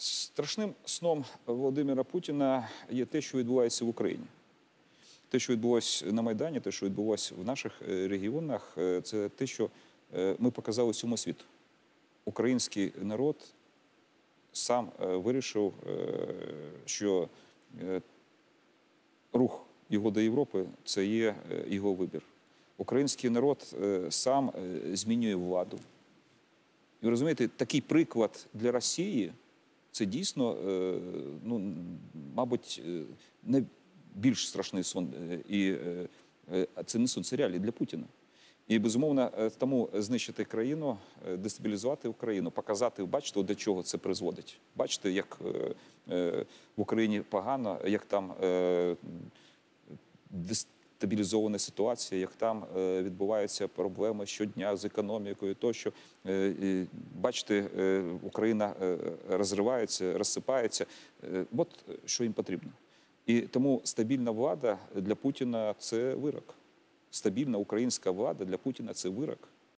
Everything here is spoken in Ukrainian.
Страшним сном Володимира Путіна є те, що відбувається в Україні. Те, що відбулося на Майдані, те, що відбулося в наших е, регіонах, е, це те, що е, ми показали всьому світу. Український народ сам вирішив, що рух його до Європи це є його вибір. Український народ сам змінює владу. І розумієте, такий приклад для Росії це дійсно, е, ну, мабуть, е, не більш страшний сон. е, І це не сон, це реалії для Путіна. І безумовно, тому знищити країну, дестабілізувати Україну, показати, бачите, до чого це призводить. Бачите, як в Україні погано, як там е, дестабілізована ситуація, як там е, відбуваються проблеми щодня з економікою, тощо Е, бачите, е, Україна розривається, розсипається. От що їм потрібно. І тому стабільна влада для Путіна це вирок. Стабільна українська влада для Путіна це вирок.